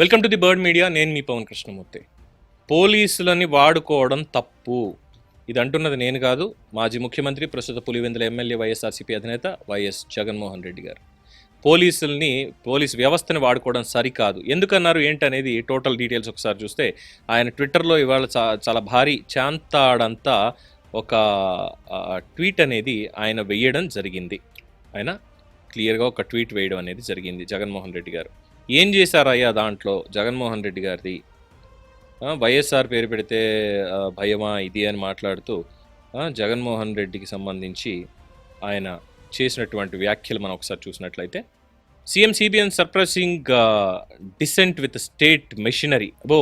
Welcome to the bird media నేను మీ పవన్ కృష్ణమూర్తి. పోలీసులని వాడుకోవడం తప్పు. ఇది అంటున్నది నేను కాదు మాజీ ముఖ్యమంత్రి ప్రస్తుత పులివెందుల ఎమ్మెల్యే వైఎస్ఆర్సీపీ అధినేత వైఎస్ జగన్మోహన్ రెడ్డి గారు. పోలీసుల్ని పోలీస్ వ్యవస్థని వాడుకోవడం సరికాదు. ఎందుకన్నారు ఏంటనేది టోటల్ డీటెయిల్స్ ఒకసారి చూస్తే ఆయన ట్విట్టర్లో ఇవాళ చా చాలా భారీ చాంతాడంతా ఒక ట్వీట్ అనేది ఆయన వెయ్యడం జరిగింది. ఆయన క్లియర్గా ఒక ట్వీట్ వేయడం అనేది జరిగింది జగన్మోహన్ రెడ్డి గారు. ఏం చేశారయ్యా దాంట్లో? జగన్మోహన్ రెడ్డి గారిది. వైఎస్ఆర్ పేరు పెడితే భయమా ఇది అని మాట్లాడుతూ జగన్మోహన్ రెడ్డికి సంబంధించి ఆయన చేసినటువంటి వ్యాఖ్యలు మనం ఒకసారి చూసినట్లయితే CM CBN surprising decent with state machinery. Above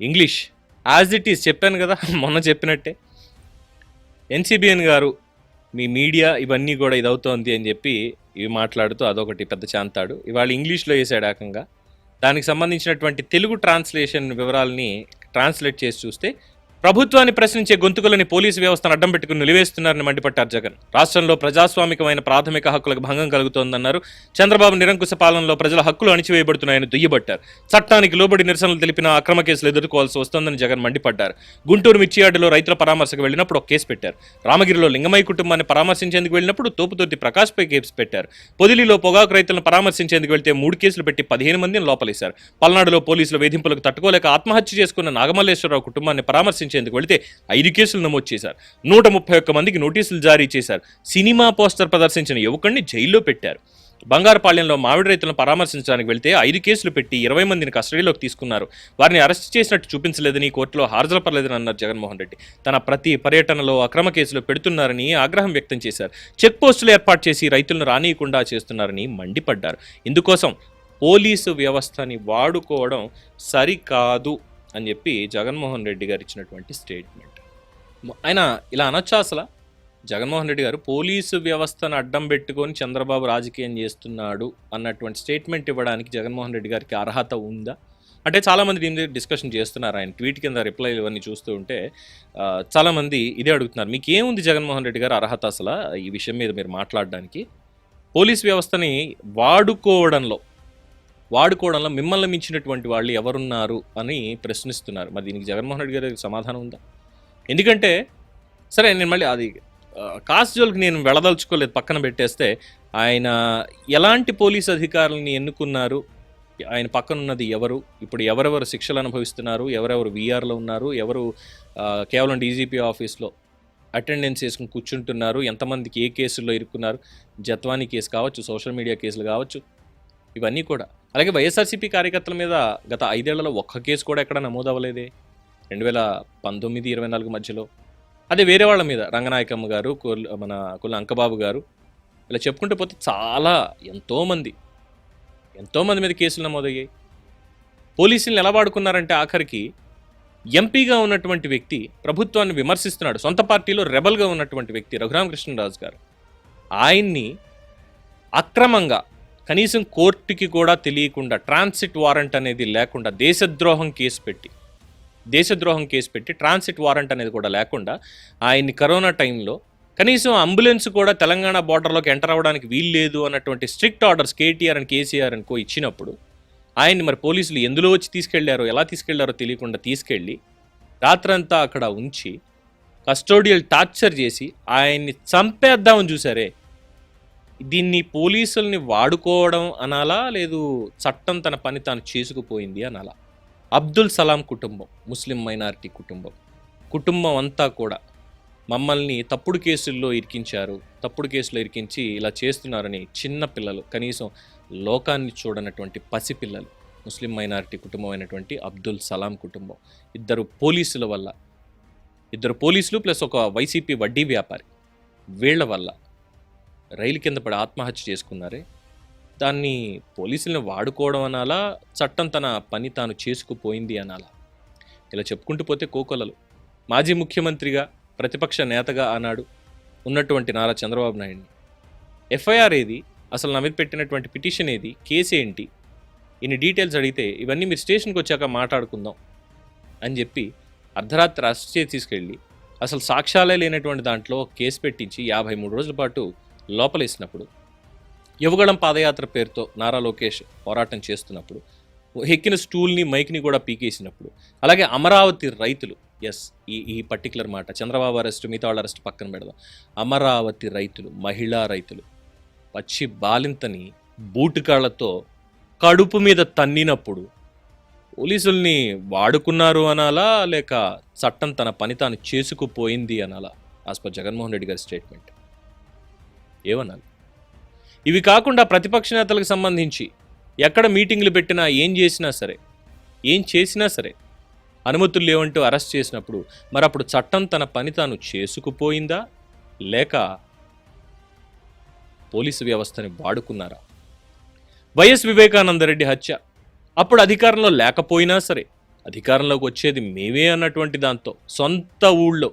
English. As it is చెప్పాను కదా మొన్న చెప్పినట్టే. ఎన్సిబిఎన్ గారు మీ మీడియా ఇవన్నీ కూడా ఇది అవుతోంది అని చెప్పి ఇవి మాట్లాడుతూ అదొకటి పెద్ద చాంతాడు. ఇవాళ ఇంగ్లీష్లో వేసాడు ఏకంగా. దానికి సంబంధించినటువంటి తెలుగు ట్రాన్స్లేషన్ వివరాలని ట్రాన్స్లేట్ చేసి చూస్తే ప్రభుత్వాన్ని ప్రశ్నించే గొంతుకులని పోలీసు వ్యవస్థను అడ్డం పెట్టుకుని నిలివేస్తున్నారని మండిపడ్డారు జగన్. రాష్ట్రంలో ప్రజాస్వామికమైన ప్రాథమిక హక్కులకు భంగం కలుగుతోందన్నారు. చంద్రబాబు నిరంకుశ పాలనలో ప్రజల హక్కులు అణిచివేయబడుతున్నాయని దుయ్యబట్టారు. చట్టానికి లోబడి నిరసనలు తెలిపిన అక్రమ కేసులు ఎదుర్కోవాల్సి వస్తోందని జగన్ మండిపడ్డారు. గుంటూరు మిర్చియార్డులో రైతుల పరామర్శకు వెళ్ళినప్పుడు ఒక కేసు పెట్టారు. రామగిరిలో లింగమయ్య కుటుంబాన్ని పరామర్శించేందుకు వెళ్ళినప్పుడు తోపుతోటి ప్రకాష్పై కేసు పెట్టారు. పొదిలిలో పొగాకు రైతులను పరామర్శించేందుకు వెళ్తే మూడు కేసులు పెట్టి పదిహేను మందిని లోపలేశారు. పల్నాడులో పోలీసులు వేధింపులకు తట్టుకోలేక ఆత్మహత్య చేసుకున్న నాగమల్లేశ్వరరావు కుటుంబాన్ని పరామర్శించారు. పరామర్శించేందుకు వెళితే ఐదు కేసులు నమోదు చేశారు. నూట ముప్పై ఒక్క మందికి నోటీసులు జారీ చేశారు. సినిమా పోస్టర్ ప్రదర్శించిన యువకుడిని జైల్లో పెట్టారు. బంగారపాళ్యంలో మామిడి రైతులను పరామర్శించడానికి వెళ్తే ఐదు కేసులు పెట్టి ఇరవై మందిని కస్టడీలోకి తీసుకున్నారు. వారిని అరెస్ట్ చేసినట్టు చూపించలేదని కోర్టులో హాజరుపరలేదని అన్నారు జగన్మోహన్ రెడ్డి. తన ప్రతి పర్యటనలో అక్రమ కేసులు పెడుతున్నారని ఆగ్రహం వ్యక్తం చేశారు. చెక్ పోస్టులు ఏర్పాటు చేసి రైతులను రానియకుండా చేస్తున్నారని మండిపడ్డారు. ఇందుకోసం పోలీసు వ్యవస్థని వాడుకోవడం సరికాదు. అని చెప్పి జగన్మోహన్ రెడ్డి గారు ఇచ్చినటువంటి స్టేట్మెంట్. ఆయన ఇలా అనొచ్చా అసలు? జగన్మోహన్ రెడ్డి గారు పోలీసు వ్యవస్థను అడ్డం పెట్టుకొని చంద్రబాబు రాజకీయం చేస్తున్నాడు అన్నటువంటి స్టేట్మెంట్ ఇవ్వడానికి జగన్మోహన్ రెడ్డి గారికి అర్హత ఉందా? అంటే చాలామంది దీని మీద డిస్కషన్ చేస్తున్నారు ఆయన ట్వీట్ కింద రిప్లై ఇవన్నీ చూస్తూ ఉంటే చాలామంది ఇదే అడుగుతున్నారు. మీకు ఏముంది జగన్మోహన్ రెడ్డి గారు అర్హత అసలు ఈ విషయం మీద మీరు మాట్లాడడానికి? పోలీస్ వ్యవస్థని వాడుకోవడంలో వాడుకోవడంలో మిమ్మల్ని మించినటువంటి వాళ్ళు ఎవరున్నారు అని ప్రశ్నిస్తున్నారు. మరి దీనికి జగన్మోహన్ రెడ్డి గారికి సమాధానం ఉందా? ఎందుకంటే సరే నేను మళ్ళీ అది ఆ, కాస్ట్ నేను వెళ్ళదలుచుకోలేదు పక్కన పెట్టేస్తే ఆయన ఎలాంటి పోలీస్ అధికారులని ఎన్నుకున్నారు? ఆయన పక్కన ఉన్నది ఎవరు? ఇప్పుడు ఎవరెవరు శిక్షలు అనుభవిస్తున్నారు? ఎవరెవరు వీఆర్లో ఉన్నారు? ఎవరు కేవలం డీజీపీ ఆఫీస్లో అటెండెన్స్ వేసుకుని కూర్చుంటున్నారు? ఎంతమందికి ఏ కేసుల్లో ఇరుక్కున్నారు? జత్వానీ కేసు కావచ్చు సోషల్ మీడియా కేసులు కావచ్చు ఇవన్నీ కూడా. అలాగే వైఎస్ఆర్సీపీ కార్యకర్తల మీద గత ఐదేళ్ళలో ఒక్క కేసు కూడా ఎక్కడ నమోదు అవ్వలేదే రెండు వేల పంతొమ్మిది ఇరవై నాలుగు మధ్యలో. అదే వేరే వాళ్ళ మీద రంగనాయకమ్మ గారు కొల్- మన కుల అంకబాబు గారు. ఇలా చెప్పుకుంటూ పోతే చాలా ఎంతోమంది ఎంతోమంది మీద కేసులు నమోదయ్యాయి. పోలీసులను ఎలా వాడుకున్నారంటే ఆఖరికి ఎంపీగా ఉన్నటువంటి వ్యక్తి ప్రభుత్వాన్ని విమర్శిస్తున్నాడు. సొంత పార్టీలో రెబల్గా ఉన్నటువంటి వ్యక్తి రఘురామకృష్ణరాజు గారు. ఆయన్ని అక్రమంగా కనీసం కోర్టుకి కూడా తెలియకుండా ట్రాన్సిట్ వారెంట్ అనేది లేకుండా దేశద్రోహం కేసు పెట్టి దేశద్రోహం కేసు పెట్టి ట్రాన్సిట్ వారెంట్ అనేది కూడా లేకుండా ఆయన్ని కరోనా టైంలో కనీసం అంబులెన్స్ కూడా తెలంగాణ బార్డర్లోకి ఎంటర్ అవ్వడానికి వీలు లేదు అన్నటువంటి స్ట్రిక్ట్ ఆర్డర్స్ కేటీఆర్ అని కేసీఆర్ అని కో ఇచ్చినప్పుడు ఆయన్ని మరి పోలీసులు ఎందులో వచ్చి తీసుకెళ్ళారో ఎలా తీసుకెళ్ళారో తెలియకుండా తీసుకెళ్ళి రాత్రంతా అక్కడ ఉంచి కస్టోడియల్ టార్చర్ చేసి ఆయన్ని చంపేద్దామని చూసారే. దీన్ని పోలీసుల్ని వాడుకోవడం అనాలా? లేదు చట్టం తన పని తాను చేసుకుపోయింది అనాలా? అబ్దుల్ సలాం కుటుంబం ముస్లిం మైనారిటీ కుటుంబం. కుటుంబం అంతా కూడా మమ్మల్ని తప్పుడు కేసుల్లో ఇరికించారు తప్పుడు కేసులో ఇరికించి ఇలా చేస్తున్నారని చిన్న పిల్లలు కనీసం లోకాన్ని చూడనటువంటి పసిపిల్లలు ముస్లిం మైనారిటీ కుటుంబం అయినటువంటి అబ్దుల్ సలాం కుటుంబం. ఇద్దరు పోలీసుల వల్ల ఇద్దరు పోలీసులు ప్లస్ ఒక వైసీపీ వడ్డీ వ్యాపారి వీళ్ళ వల్ల రైలు కింద పడి ఆత్మహత్య చేసుకున్నారే? దాన్ని పోలీసులను వాడుకోవడం అనాలా? చట్టం తన పని తాను చేసుకుపోయింది అనాలా? ఇలా చెప్పుకుంటూ పోతే కోకొలలు. మాజీ ముఖ్యమంత్రిగా ప్రతిపక్ష నేతగా ఆనాడు ఉన్నటువంటి నారా చంద్రబాబు నాయుడిని. ఎఫ్ఐఆర్ ఏది? అసలు నా మీద పెట్టినటువంటి పిటిషన్ ఏది? కేసు ఏంటి? ఇన్ని డీటెయిల్స్ అడిగితే ఇవన్నీ మీరు స్టేషన్కి వచ్చాక మాట్లాడుకుందాం అని చెప్పి అర్ధరాత్రి అరెస్ట్ చేసి తీసుకెళ్ళి అసలు సాక్ష్యాలే లేనటువంటి దాంట్లో కేసు పెట్టించి యాభై మూడు రోజుల పాటు లోపలేసినప్పుడు యువగళం పాదయాత్ర పేరుతో నారా లోకేష్ పోరాటం చేస్తున్నప్పుడు ఎక్కిన స్టూల్ని మైక్ని కూడా పీకేసినప్పుడు అలాగే అమరావతి రైతులు ఎస్ ఈ ఈ పర్టికులర్ మాట చంద్రబాబు అరెస్ట్ మిగతా వాళ్ళ అరెస్ట్ పక్కన పెడదాం. అమరావతి రైతులు మహిళా రైతులు పచ్చి బాలింతని బూటుకాళ్ళతో కడుపు మీద తన్నినప్పుడు పోలీసుల్ని వాడుకున్నారు అనాలా లేక చట్టం తన పని తాను చేసుకుపోయింది అనాలా? ఆస్ పర్ జగన్మోహన్ రెడ్డి గారి స్టేట్మెంట్ ఏమనాలి? ఇవి కాకుండా ప్రతిపక్ష నేతలకు సంబంధించి ఎక్కడ మీటింగ్లు పెట్టినా ఏం చేసినా సరే ఏం చేసినా సరే అనుమతులు లేవంటూ అరెస్ట్ చేసినప్పుడు మరి అప్పుడు చట్టం తన పని తాను చేసుకుపోయిందా? లేక పోలీసు వ్యవస్థని వాడుకున్నారా? వైఎస్ వివేకానందరెడ్డి హత్య అప్పుడు అధికారంలో లేకపోయినా సరే అధికారంలోకి వచ్చేది మేమే అన్నటువంటి దాంతో సొంత ఊళ్ళో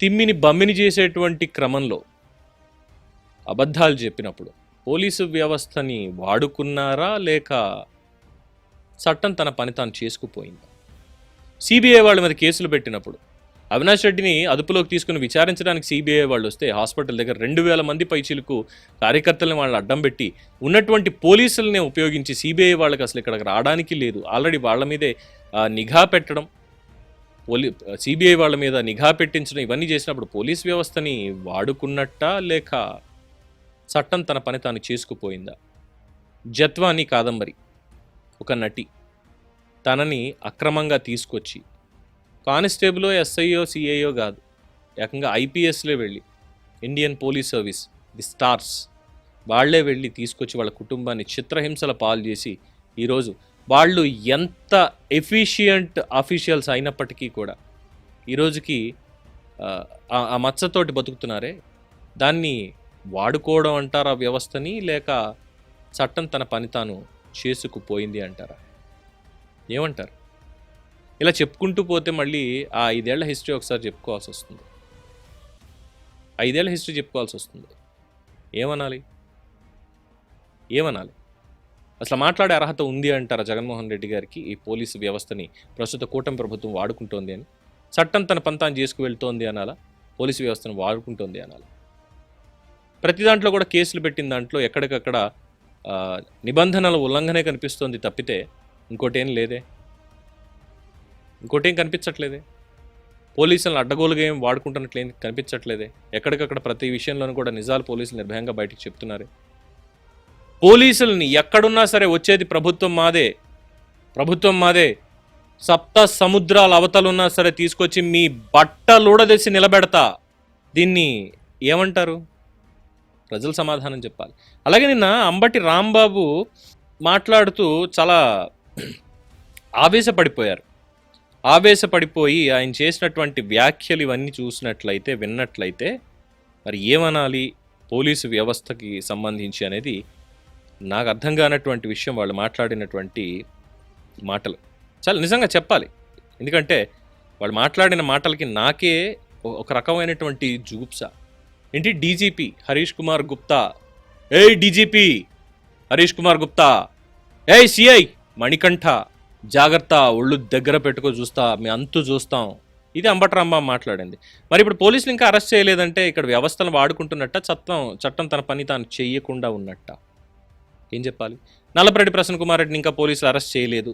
తిమ్మిని బమ్మిని చేసేటువంటి క్రమంలో అబద్ధాలు చెప్పినప్పుడు పోలీసు వ్యవస్థని వాడుకున్నారా లేక చట్టం తన పని తాను చేసుకుపోయిందా? సిబిఐ వాళ్ళ మీద కేసులు పెట్టినప్పుడు అవినాష్ రెడ్డిని అదుపులోకి తీసుకుని విచారించడానికి సిబిఐ వాళ్ళు వస్తే హాస్పిటల్ దగ్గర రెండు వేల మంది పైచీలకు కార్యకర్తలను వాళ్ళు అడ్డం పెట్టి ఉన్నటువంటి పోలీసులనే ఉపయోగించి సిబిఐ వాళ్ళకి అసలు ఇక్కడికి రావడానికి లేదు. ఆల్రెడీ వాళ్ళ మీదే నిఘా పెట్టడం పోలీ సిబిఐ వాళ్ళ మీద నిఘా పెట్టించడం ఇవన్నీ చేసినప్పుడు పోలీస్ వ్యవస్థని వాడుకున్నట్టా లేక చట్టం తన పని తాను చేసుకుపోయిందా? జత్వాని కాదంబరి. ఒక నటి. తనని అక్రమంగా తీసుకొచ్చి. కానిస్టేబులో ఎస్ఐఓ సిఐఓ కాదు. ఏకంగా ఐపీఎస్లే వెళ్ళి. Indian police service the stars. వాళ్ళే వెళ్ళి తీసుకొచ్చి వాళ్ళ కుటుంబాన్ని చిత్రహింసల పాలు చేసి ఈరోజు వాళ్ళు ఎంత ఎఫిషియంట్ ఆఫీషియల్స్ అయినప్పటికీ కూడా ఈరోజుకి ఆ ఆ మచ్చతోటి బతుకుతున్నారే? దాన్ని వాడుకోవడం అంటారా వ్యవస్థని లేక చట్టం తన పని తాను చేసుకుపోయింది అంటారా? ఏమంటారు? ఇలా చెప్పుకుంటూ పోతే మళ్ళీ ఆ ఐదేళ్ళ హిస్టరీ ఒకసారి చెప్పుకోవాల్సి వస్తుంది. ఐదేళ్ళ హిస్టరీ చెప్పుకోవాల్సి వస్తుంది. ఏమనాలి? ఏమనాలి? అసలు మాట్లాడే అర్హత ఉంది అంటారా జగన్మోహన్ రెడ్డి గారికి ఈ పోలీసు వ్యవస్థని ప్రస్తుత కూటమి ప్రభుత్వం వాడుకుంటోంది అని? చట్టం తన పంతాన్ని చేసుకు వెళ్తోంది అనాలా? పోలీసు వ్యవస్థను వాడుకుంటోంది అనాలా? ప్రతి దాంట్లో కూడా కేసులు పెట్టిన దాంట్లో ఎక్కడికక్కడ నిబంధనల ఉల్లంఘనే కనిపిస్తుంది తప్పితే ఇంకోటేం లేదే. ఇంకోటేం కనిపించట్లేదే. పోలీసులను అడ్డగోలుగా ఏం వాడుకుంటున్నట్లు ఏం కనిపించట్లేదే. ఎక్కడికక్కడ ప్రతి విషయంలోనూ కూడా నిజాలు పోలీసులు నిర్భయంగా బయటికి చెప్తున్నారు. పోలీసుల్ని ఎక్కడున్నా సరే వచ్చేది ప్రభుత్వం మాదే. ప్రభుత్వం మాదే. సప్త సముద్రాల అవతలున్నా సరే తీసుకొచ్చి మీ బట్టలుడదెసి నిలబెడతా. దీన్ని ఏమంటారు? ప్రజలు సమాధానం చెప్పాలి. అలాగే నిన్న అంబటి రాంబాబు మాట్లాడుతూ చాలా ఆవేశపడిపోయారు. ఆవేశపడిపోయి ఆయన చేసినటువంటి వ్యాఖ్యలు ఇవన్నీ చూసినట్లయితే విన్నట్లయితే మరి ఏమనాలి? పోలీసు వ్యవస్థకి సంబంధించి అనేది నాకు అర్థం కానటువంటి విషయం వాళ్ళు మాట్లాడినటువంటి మాటలు. చాలా నిజంగా చెప్పాలి. ఎందుకంటే వాళ్ళు మాట్లాడిన మాటలకి నాకే ఒక రకమైనటువంటి జూప్సా. ఏంటి? డీజీపీ హరీష్ కుమార్ గుప్తా. ఏ డీజీపీ హరీష్ కుమార్ గుప్తా. ఏ సిఐ మణికంఠ జాగ్రత్త ఒళ్ళు దగ్గర పెట్టుకో చూస్తా మీ అంతు చూస్తాం. ఇది అంబటరాంబ మాట్లాడింది. మరి ఇప్పుడు పోలీసులు ఇంకా అరెస్ట్ చేయలేదంటే ఇక్కడ వ్యవస్థను వాడుకుంటున్నట్ట చట్టం చట్టం తన పని తాను చేయకుండా ఉన్నట్ట? ఏం చెప్పాలి? నల్లపరెడ్డి ప్రసన్న కుమార్ రెడ్డిని ఇంకా పోలీసులు అరెస్ట్ చేయలేదు.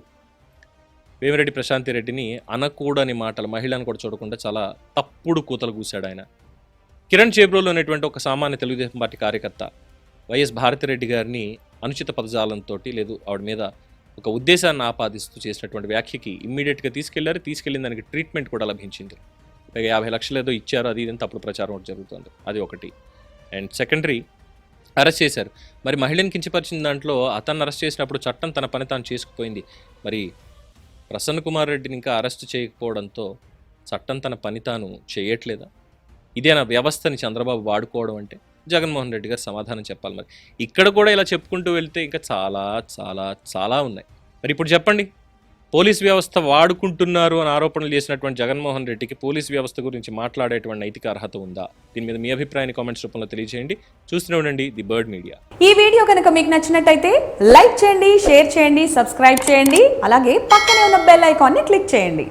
వేమిరెడ్డి ప్రశాంతి రెడ్డిని అనకూడని మాటలు మహిళను కూడా చూడకుండా చాలా తప్పుడు కూతలు కూశాడు ఆయన. కిరణ్ చేబ్రోలు అనేటువంటి ఒక సామాన్య తెలుగుదేశం పార్టీ కార్యకర్త వైఎస్ భారతిరెడ్డి గారిని అనుచిత పదజాలంతో లేదు ఆవిడ మీద ఒక ఉద్దేశాన్ని ఆపాదిస్తూ చేసినటువంటి వ్యాఖ్యకి ఇమ్మీడియట్గా తీసుకెళ్ళారు. తీసుకెళ్ళిన దానికి ట్రీట్మెంట్ కూడా లభించింది. పైగా యాభై లక్షలు ఏదో ఇచ్చారు అది ఇదంతా అప్పుడు ప్రచారం జరుగుతుంది. అది ఒకటి. అండ్ సెకండరీ అరెస్ట్ చేశారు. మరి మహిళను కించపరిచిన దాంట్లో అతన్ని అరెస్ట్ చేసినప్పుడు చట్టం తన పని తాను చేసుకుపోయింది. మరి ప్రసన్న కుమార్ రెడ్డిని ఇంకా అరెస్ట్ చేయకపోవడంతో చట్టం తన పని తాను చేయట్లేదా? ఇదేనా వ్యవస్థని చంద్రబాబు వాడుకోవడం అంటే జగన్మోహన్ రెడ్డి గారు సమాధానం చెప్పాలి మరి. ఇక్కడ కూడా ఇలా చెప్పుకుంటూ వెళ్తే ఇంకా చాలా చాలా చాలా ఉన్నాయి. మరి ఇప్పుడు చెప్పండి. పోలీస్ వ్యవస్థ వాడుకుంటున్నారు అని ఆరోపణలు చేసినటువంటి జగన్మోహన్ రెడ్డికి పోలీస్ వ్యవస్థ గురించి మాట్లాడేటువంటి నైతిక అర్హత ఉందా? దీని మీద మీ అభిప్రాయాన్ని కామెంట్స్ రూపంలో తెలియజేయండి. చూస్తూనే ఉండండి ది బర్డ్ మీడియా. ఈ వీడియో కనుక మీకు నచ్చినట్టయితే లైక్ చేయండి షేర్ చేయండి సబ్స్క్రైబ్ చేయండి అలాగే పక్కనే ఉన్న బెల్ ఐకాన్ని క్లిక్ చేయండి.